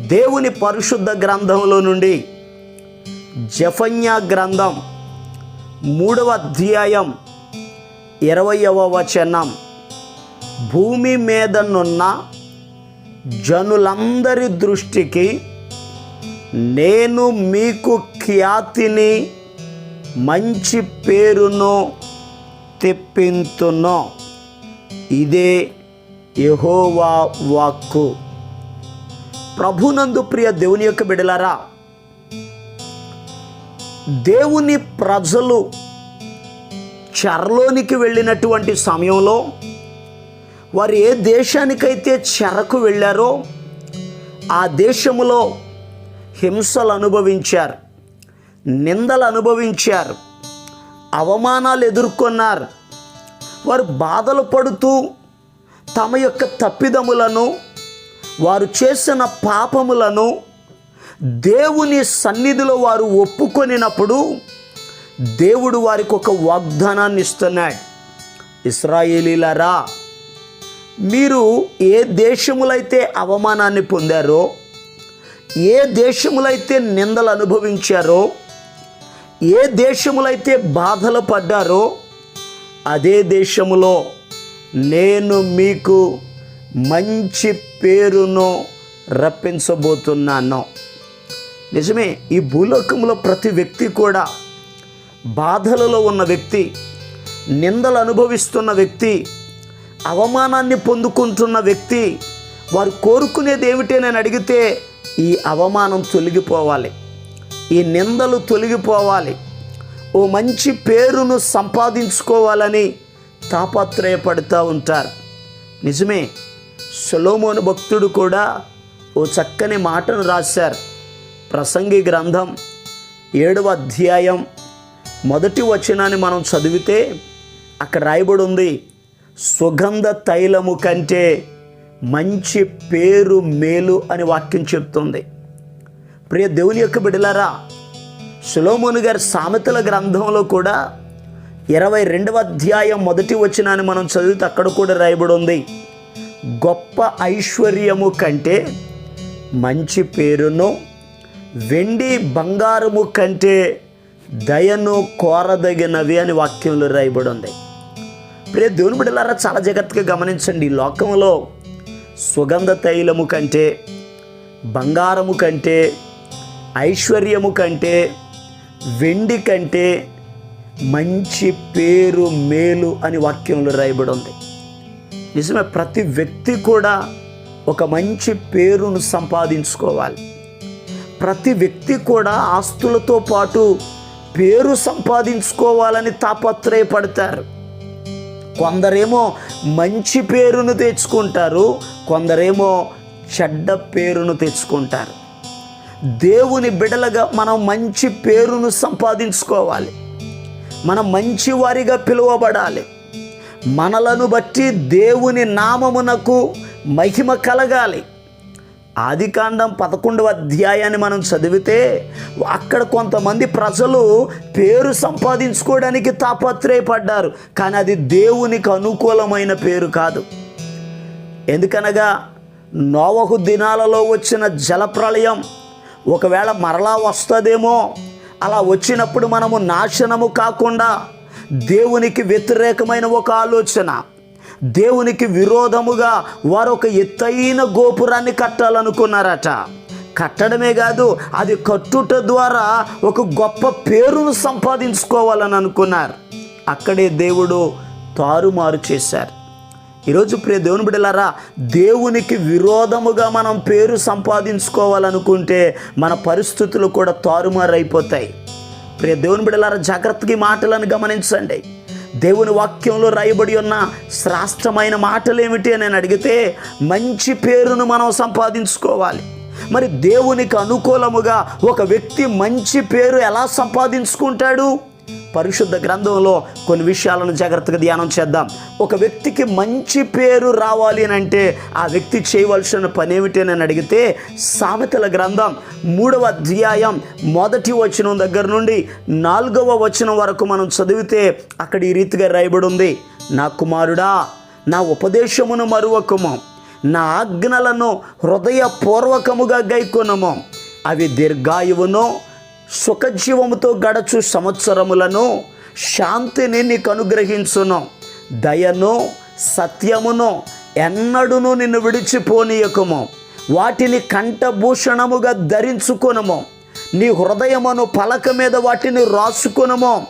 దేవుని పరిశుద్ధ గ్రంథంలో నుండి జఫన్యా గ్రంథం మూడవ అధ్యాయం ఇరవయవ వచనం. భూమి మీదనున్న జనులందరి దృష్టికి నేను మీకు ఖ్యాతిని మంచి పేరును తెప్పింతును. ఇదే యహోవా వాక్కు. ప్రభునందు ప్రియ దేవుని యొక్క బిడలారా దేవుని ప్రజలు చెరలోనికి వెళ్ళినటువంటి సమయంలో వారు ఏ దేశానికైతే చెరకు వెళ్ళారో ఆ దేశములో హింసలు అనుభవించారు నిందలు అనుభవించారు అవమానాలు ఎదుర్కొన్నారు. వారు బాధలు పడుతూ తమ యొక్క తప్పిదములను వారు చేసిన పాపములను దేవుని సన్నిధిలో వారు ఒప్పుకొనినప్పుడు దేవుడు వారికి ఒక వాగ్దానాన్ని ఇస్తున్నాడు. ఇస్రాయేలీలరా మీరు ఏ దేశములైతే అవమానాన్ని పొందారో ఏ దేశములైతే నిందలు అనుభవించారో ఏ దేశములైతే బాధలు పడ్డారో అదే దేశములో నేను మీకు మంచి పేరును రప్పించబోతున్నాను. నిజమే ఈ భూలోకంలో ప్రతి వ్యక్తి కూడా బాధలలో ఉన్న వ్యక్తి నిందలు అనుభవిస్తున్న వ్యక్తి అవమానాన్ని పొందుకుంటున్న వ్యక్తి వారు కోరుకునేది ఏమిటి నేను అడిగితే ఈ అవమానం తొలగిపోవాలి. ఈ నిందలు తొలగిపోవాలి. ఓ మంచి పేరును సంపాదించుకోవాలని తాపత్రయపడుతూ ఉంటారు. నిజమే సొలోమోను భక్తుడు కూడా ఓ చక్కని మాటను రాశారు. ప్రసంగి గ్రంథం ఏడవ అధ్యాయం మొదటి వచనాన్ని మనం చదివితే అక్కడ రాయబడి ఉంది సుగంధ తైలము కంటే మంచి పేరు మేలు అని వాక్యం చెప్తుంది. ప్రియ దేవుని యొక్క బిడలారా సులోమోను గారి సామెతల గ్రంథంలో కూడా ఇరవై రెండవ అధ్యాయం మొదటి వచనాన్ని మనం చదివితే అక్కడ కూడా రాయబడి ఉంది గొప్ప ఐశ్వర్యము కంటే మంచి పేరును వెండి బంగారము కంటే దయను కోరదగినవి అని వాక్యంలో రాయబడి ఉంది. ప్రే దేవుని బిడ్డలారా చాలా జాగ్రత్తగా గమనించండి. ఈ లోకంలో సుగంధ తైలము కంటే బంగారము కంటే ఐశ్వర్యము కంటే వెండి కంటే మంచి పేరు మేలు అని వాక్యంలో రాయబడి ఉంది. నిజమే ప్రతి వ్యక్తి కూడా ఒక మంచి పేరును సంపాదించుకోవాలి. ప్రతి వ్యక్తి కూడా ఆస్తులతో పాటు పేరు సంపాదించుకోవాలని తాపత్రయపడతారు. కొందరేమో మంచి పేరును తెచ్చుకుంటారు కొందరేమో చెడ్డ పేరును తెచ్చుకుంటారు. దేవుని బిడలగా మనం మంచి పేరును సంపాదించుకోవాలి. మనం మంచి వారిగా పిలువబడాలి. మనలను బట్టి దేవుని నామమునకు మహిమ కలగాలి. ఆదికాండం పదకొండవ అధ్యాయాన్ని మనం చదివితే అక్కడ కొంతమంది ప్రజలు పేరు సంపాదించుకోవడానికి తాపత్రయపడ్డారు కానీ అది దేవునికి అనుకూలమైన పేరు కాదు. ఎందుకనగా నోవహు దినాలలో వచ్చిన జలప్రళయం ఒకవేళ మరలా వస్తుందేమో అలా వచ్చినప్పుడు మనము నాశనము కాకుండా దేవునికి వ్యతిరేకమైన ఒక ఆలోచన. దేవునికి విరోధముగా వారు ఒక ఎత్తైన గోపురాన్ని కట్టాలనుకున్నారట. కట్టడమే కాదు అది కట్టుట ద్వారా ఒక గొప్ప పేరును సంపాదించుకోవాలని అనుకున్నారు. అక్కడే దేవుడు తారుమారు చేశారు. ఈరోజు ప్రియ దేవుని బిడ్డలారా దేవునికి విరోధముగా మనం పేరు సంపాదించుకోవాలనుకుంటే మన పరిస్థితులు కూడా తారుమారు అయిపోతాయి ప్రియ దేవుని బిడలారా జాగ్రత్తగా ఈ మాటలను గమనించండి. దేవుని వాక్యంలో రాయబడి ఉన్న శ్రాష్టమైన మాటలు ఏమిటి అని నేను అడిగితే మంచి పేరును మనం సంపాదించుకోవాలి. మరి దేవునికి అనుకూలముగా ఒక వ్యక్తి మంచి పేరు ఎలా సంపాదించుకుంటాడు? పరిశుద్ధ గ్రంథంలో కొన్ని విషయాలను జాగ్రత్తగా ధ్యానం చేద్దాం. ఒక వ్యక్తికి మంచి పేరు రావాలి అని అంటే ఆ వ్యక్తి చేయవలసిన పని ఏమిటి అని అడిగితే సామెతల గ్రంథం మూడవ అధ్యాయం మొదటి వచనం దగ్గర నుండి నాలుగవ వచనం వరకు మనం చదివితే అక్కడ ఈ రీతిగా రాయబడి ఉంది నా కుమారుడా నా ఉపదేశమును మరువకుము. నా ఆజ్ఞలను హృదయపూర్వకముగా గైకొనము. అవి దీర్ఘాయువును సుఖజీవముతో గడచు సంవత్సరములను శాంతిని నీకు అనుగ్రహించును. దయను సత్యమును ఎన్నడును నిన్ను విడిచిపోనీయకము. వాటిని కంఠభూషణముగా ధరించుకునము. నీ హృదయమును పలక మీద వాటిని రాసుకునము.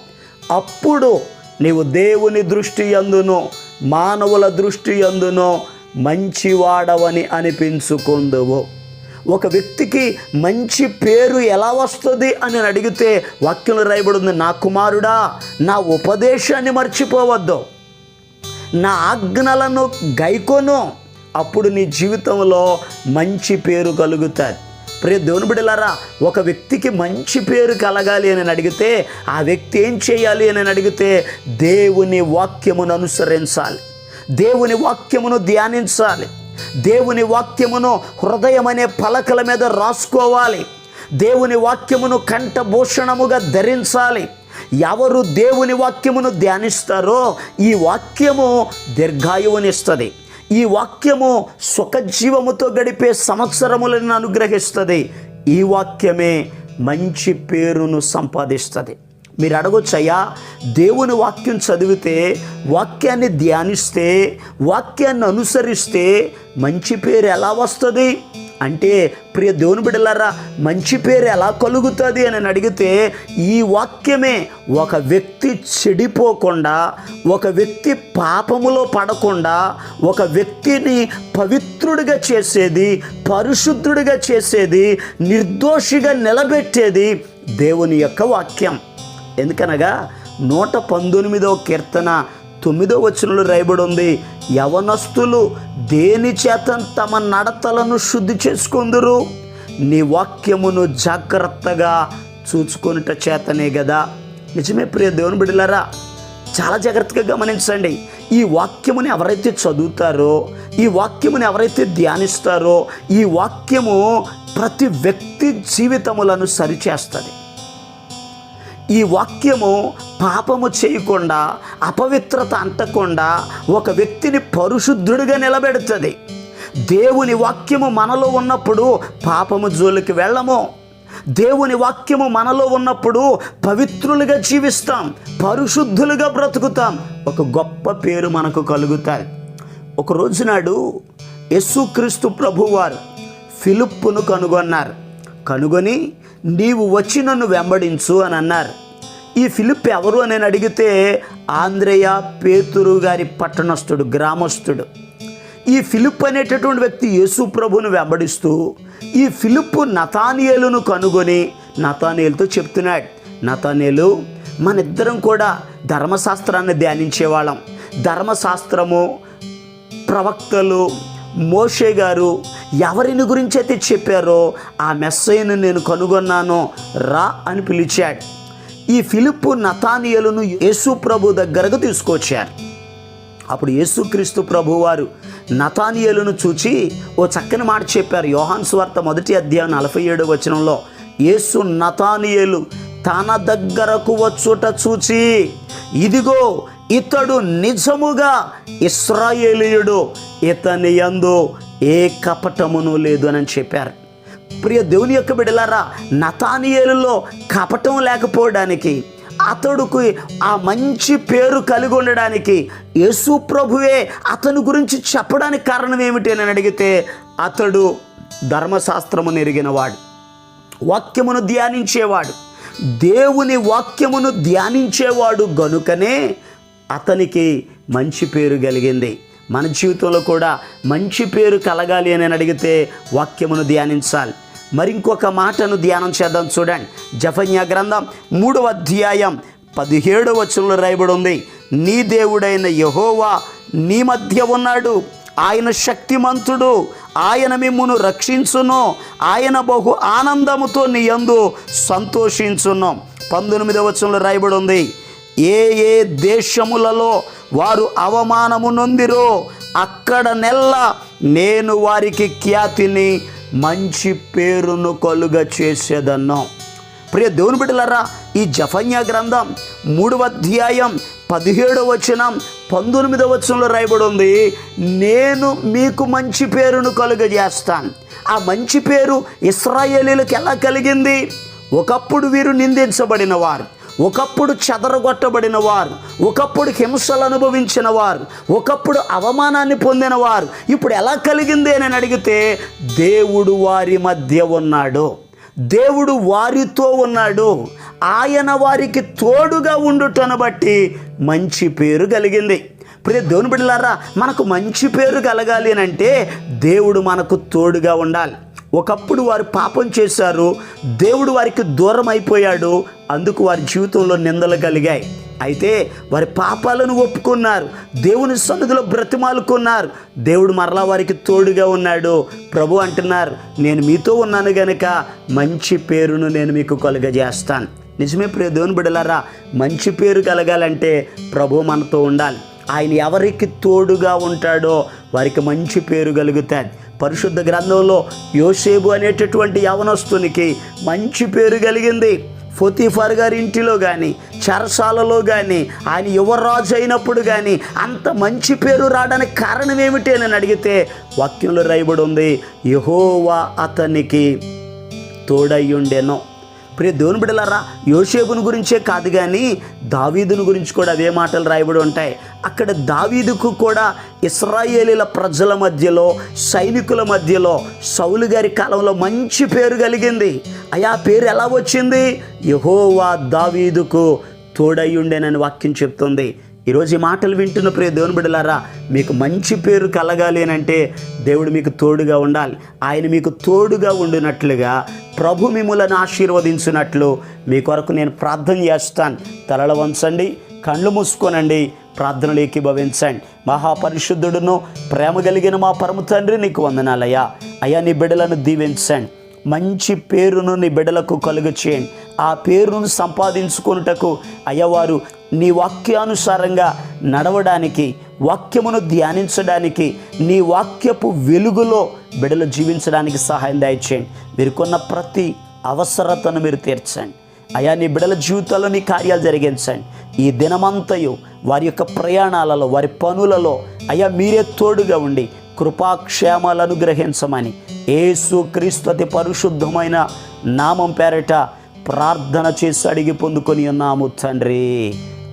అప్పుడు నీవు దేవుని దృష్టి అందును మానవుల దృష్టి అందును మంచివాడవని అనిపించుకుందువు. ఒక వ్యక్తికి మంచి పేరు ఎలా వస్తుంది అని అడిగితే వాక్యంలో రాయబడింది నా కుమారుడా నా ఉపదేశాన్ని మర్చిపోవద్దు. నా ఆజ్ఞలను గైకొను. అప్పుడు నీ జీవితంలో మంచి పేరు కలుగుతుంది ప్రియ దేవుని బిడ్డలారా ఒక వ్యక్తికి మంచి పేరు కలగాలి అని అడిగితే ఆ వ్యక్తి ఏం చేయాలి అని అడిగితే దేవుని వాక్యమును అనుసరించాలి. దేవుని వాక్యమును ధ్యానించాలి. దేవుని వాక్యమును హృదయమనే పలకల మీద రాసుకోవాలి. దేవుని వాక్యమును కంఠభూషణముగా ధరించాలి. ఎవరు దేవుని వాక్యమును ధ్యానిస్తారో ఈ వాక్యము దీర్ఘాయువునిస్తుంది. ఈ వాక్యము సుఖజీవముతో గడిపే సంవత్సరములను అనుగ్రహిస్తుంది. ఈ వాక్యమే మంచి పేరును సంపాదిస్తుంది. మీరు అడగొచ్చయ్యా దేవుని వాక్యం చదివితే వాక్యాన్ని ధ్యానిస్తే వాక్యాన్ని అనుసరిస్తే మంచి పేరు ఎలా వస్తుంది? అంటే ప్రియ దేవుని బిడ్డలారా మంచి పేరు ఎలా కలుగుతుంది అని అడిగితే ఈ వాక్యమే ఒక వ్యక్తి చెడిపోకుండా ఒక వ్యక్తి పాపములో పడకుండా ఒక వ్యక్తిని పవిత్రుడిగా చేసేది పరిశుద్ధుడిగా చేసేది నిర్దోషిగా నిలబెట్టేది దేవుని యొక్క వాక్యం. ఎందుకనగా నూట పంతొమ్మిదవ కీర్తన తొమ్మిదో వచనంలో రాయబడి ఉంది యవనస్తులు దేని చేత తమ నడతలను శుద్ధి చేసుకుందురు? నీ వాక్యమును జాగ్రత్తగా చూచుకొనుట చేతనే కదా నిజమే ప్రియ దేవుని బిడ్డలారా చాలా జాగ్రత్తగా గమనించండి. ఈ వాక్యముని ఎవరైతే చదువుతారో ఈ వాక్యముని ఎవరైతే ధ్యానిస్తారో ఈ వాక్యము ప్రతి వ్యక్తి జీవితములను సరిచేస్తుంది. ఈ వాక్యము పాపము చేయకుండా అపవిత్రత అంటకుండా ఒక వ్యక్తిని పరిశుద్ధుడిగా నిలబెడుతుంది. దేవుని వాక్యము మనలో ఉన్నప్పుడు పాపము జోలికి వెళ్ళము. దేవుని వాక్యము మనలో ఉన్నప్పుడు పవిత్రులుగా జీవిస్తాం పరిశుద్ధులుగా బ్రతుకుతాం. ఒక గొప్ప పేరు మనకు కలుగుతాయి. ఒక రోజు నాడు యేసుక్రీస్తు ప్రభువారు ఫిలిప్పును కనుగొన్నారు. కనుగొని నీవు వచ్చి నన్ను వెంబడించు అని అన్నారు. ఈ ఫిలిప్ ఎవరు అని నేను అడిగితే ఆంధ్రేయ పేతురు గారి పట్టణస్థుడు గ్రామస్తుడు ఈ ఫిలిప్ అనేటటువంటి వ్యక్తి యేసు ప్రభును వెంబడిస్తూ ఈ ఫిలిప్ నతానియేలును కనుగొని నతానియేలుతో చెప్తున్నాడు. నతానియలు మన ఇద్దరం కూడా ధర్మశాస్త్రాన్ని ధ్యానించేవాళ్ళం. ధర్మశాస్త్రము ప్రవక్తలు మోషే గారు ఎవరిని గురించి అయితే చెప్పారో ఆ మెస్సయ్యను నేను కనుగొన్నాను రా అని పిలిచాడు. ఈ ఫిలిప్పు నతానియలను యేసు ప్రభు దగ్గరకు తీసుకొచ్చారు. అప్పుడు యేసుక్రీస్తు ప్రభువారు నతానియలను చూచి ఓ చక్కని మాట చెప్పారు. యోహాన్ స్వార్త మొదటి అధ్యాయం నలభై ఏడు వచనంలో యేసు నతానియలు తన దగ్గరకు వచ్చుట చూచి ఇదిగో ఇతడు నిజముగా ఇస్రాయేలీయుడు ఇతని యందు ఏ కపటమును లేదు అని చెప్పారు. ప్రియ దేవుని యొక్క బిడలారా నతానియేలులో కపటం లేకపోవడానికి అతడుకు ఆ మంచి పేరు కలిగి ఉండడానికి యేసు ప్రభువే అతని గురించి చెప్పడానికి కారణం ఏమిటి అని అడిగితే అతడు ధర్మశాస్త్రము నెరిగినవాడు వాక్యమును ధ్యానించేవాడు దేవుని వాక్యమును ధ్యానించేవాడు గనుకనే అతనికి మంచి పేరు కలిగింది. మన జీవితంలో కూడా మంచి పేరు కలగాలి అని అడిగితే వాక్యమును ధ్యానించాలి. మరి ఇంకొక మాటను ధ్యానం చేద్దాం చూడండి. జఫన్యా గ్రంథం మూడవ అధ్యాయం పదిహేడు వచనంలో రాయబడి ఉంది నీ దేవుడైన యహోవా నీ మధ్య ఉన్నాడు. ఆయన శక్తిమంతుడు. ఆయన మిమ్మును రక్షించును. ఆయన బహు ఆనందముతో నీ యందు సంతోషించును. పంతొమ్మిదవ వచనంలో రాయబడి ఉంది ఏ ఏ దేశములలో వారు అవమానము నొందిరో అక్కడ నెల్ల నేను వారికి ఖ్యాతిని మంచి పేరును కలుగ చేసేదన్నాం ప్రియ దేవుని బిడ్డలరా ఈ జఫన్య గ్రంథం మూడవ అధ్యాయం పదిహేడవ వచనం పంతొమ్మిదవ వచనంలో రాయబడి ఉంది నేను మీకు మంచి పేరును కలుగజేస్తాను ఆ మంచి పేరు ఇస్రాయేలీలకు ఎలా కలిగింది? ఒకప్పుడు వీరు నిందించబడిన వారు. ఒకప్పుడు చెదరగొట్టబడిన వారు ఒకప్పుడు హింసలు అనుభవించిన వారు ఒకప్పుడు అవమానాన్ని పొందిన వారు ఇప్పుడు ఎలా కలిగింది అని అడిగితే దేవుడు వారి మధ్య ఉన్నాడు. దేవుడు వారితో ఉన్నాడు. ఆయన వారికి తోడుగా ఉండుటను బట్టి మంచి పేరు కలిగింది. ప్రియ దేవుని బిడ్డలారా మనకు మంచి పేరు కలగాలి అని అంటే దేవుడు మనకు తోడుగా ఉండాలి. ఒకప్పుడు వారు పాపం చేశారు దేవుడు వారికి దూరం అయిపోయాడు అందుకు వారి జీవితంలో నిందలు కలిగాయి. అయితే వారి పాపాలను ఒప్పుకున్నారు దేవుని సన్నిధిలో బ్రతిమాలుకున్నారు దేవుడు మరలా వారికి తోడుగా ఉన్నాడు. ప్రభు అంటున్నారు నేను మీతో ఉన్నాను గనుక మంచి పేరును నేను మీకు కలుగజేస్తాను. నిజమే ప్రియ దేవుని బిడలారా మంచి పేరు కలగాలంటే ప్రభు మనతో ఉండాలి. ఆయన ఎవరికి తోడుగా ఉంటాడో వారికి మంచి పేరు కలుగుతుంది పరిశుద్ధ గ్రంథంలో యోసేపు అనేటటువంటి యవనస్తునికి మంచి పేరు కలిగింది. ఫొతీఫర్ గారి ఇంటిలో కానీ చరసాలలో కానీ ఆయన యువరాజు అయినప్పుడు కానీ అంత మంచి పేరు రావడానికి కారణం ఏమిటి అని అడిగితే వాక్యంలో రాయబడి ఉంది యహోవా అతనికి తోడయ్యుండెనో ప్రియ దేవుని బిడలారా యోసేపుని గురించే కాదు కానీ దావీదుని గురించి కూడా అవే మాటలు రాయబడి ఉంటాయి. అక్కడ దావీదుకు కూడా ఇస్రాయేలీల ప్రజల మధ్యలో సైనికుల మధ్యలో సౌలు గారి కాలంలో మంచి పేరు కలిగింది. అయా పేరు ఎలా వచ్చింది? యహోవా దావీదుకు తోడయ్యుండేనని వాక్యం చెప్తుంది. ఈరోజు ఈ మాటలు వింటున్న ప్రియ దేవుని బిడ్డలారా మీకు మంచి పేరు కలగాలి అని అంటే దేవుడు మీకు తోడుగా ఉండాలి. ఆయన మీకు తోడుగా ఉండినట్లుగా ప్రభు మిమ్మలను ఆశీర్వదించినట్లు మీ కొరకు నేను ప్రార్థన చేస్తాను. తలల వంచండి కళ్ళు మూసుకోనండి ప్రార్థనలు ఏకీభవించండి మహాపరిశుద్ధుడును ప్రేమ కలిగిన మా పరమ తండ్రి నీకు వందనాలయ్యా. అయ్యా నీ బిడ్డలను దీవించండి. మంచి పేరును నీ బిడ్డలకు కలుగు చేయండి ఆ పేరును సంపాదించుకొనుటకు అయ్యవారు నీ వాక్యానుసారంగా నడవడానికి వాక్యమును ధ్యానించడానికి నీ వాక్యపు వెలుగులో బిడలు జీవించడానికి సహాయం దయచేయండి. మీరు కొన్న ప్రతి అవసరతను మీరు తీర్చండి. అయా నీ బిడల జీవితాల్లో నీ కార్యాలు జరిగించండి. ఈ దినమంతయు వారి యొక్క ప్రయాణాలలో వారి పనులలో అయ్యా మీరే తోడుగా ఉండి కృపాక్షేమాలు అనుగ్రహించమని ఏసు క్రీస్తు పరిశుద్ధమైన నామం పేరట ప్రార్థన చేసి అడిగి పొందుకొని ఉన్నాము తండ్రి.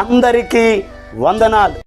అందరికీ వందనాలు.